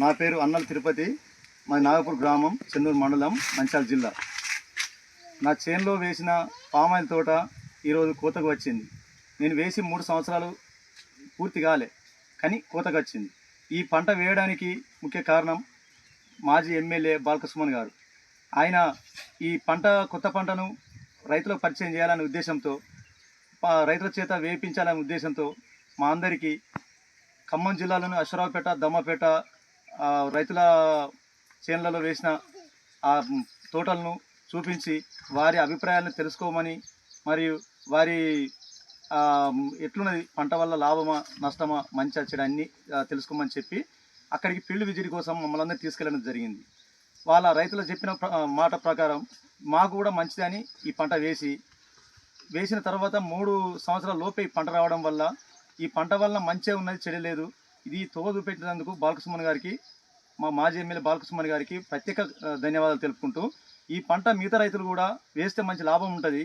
నా పేరు అన్నల తిరుపతి. మా నాగపూర్ గ్రామం చెన్నూరు మండలం మంచాల జిల్లా. నా చేనులో వేసిన పామాయిల్ తోట ఈరోజు కోతకు వచ్చింది. నేను వేసి మూడు సంవత్సరాలు పూర్తి కాలే కానీ కోతకు వచ్చింది. ఈ పంట వేయడానికి ముఖ్య కారణం మాజీ ఎమ్మెల్యే బాలకృష్ణన్ గారు. ఆయన ఈ పంట కొత్త పంటను రైతులకు పరిచయం చేయాలనే ఉద్దేశంతో రైతుల చేత వేయించాలనే ఉద్దేశంతో మా అందరికీ ఖమ్మం జిల్లాలోని అశ్వరావుపేట దమ్మపేట రైతుల చేనులలో వేసిన ఆ తోటలను చూపించి వారి అభిప్రాయాలను తెలుసుకోమని మరియు వారి ఎట్లున్నది పంట వల్ల లాభమా నష్టమా మంచి చెడు అన్నీ తెలుసుకోమని చెప్పి అక్కడికి ఫీల్డ్ విజిట్ కోసం మమ్మల్ని అందరినీ తీసుకెళ్ళడం జరిగింది. వాళ్ళ రైతులు చెప్పిన మాట ప్రకారం మాకు కూడా మంచిదని ఈ పంట వేసి వేసిన తర్వాత మూడు సంవత్సరాల లోపే ఈ పంట రావడం వల్ల ఈ పంట వల్ల మంచిగా ఉన్నది చెడలేదు ఇది తోవ చూపెట్టినందుకు బాలకృష్ణ గారికి మా మాజీ ఎమ్మెల్యే బాలకృష్ణ గారికి ప్రత్యేక ధన్యవాదాలు తెలుపుకుంటూ ఈ పంట మిగతా రైతులు కూడా వేస్తే మంచి లాభం ఉంటుంది.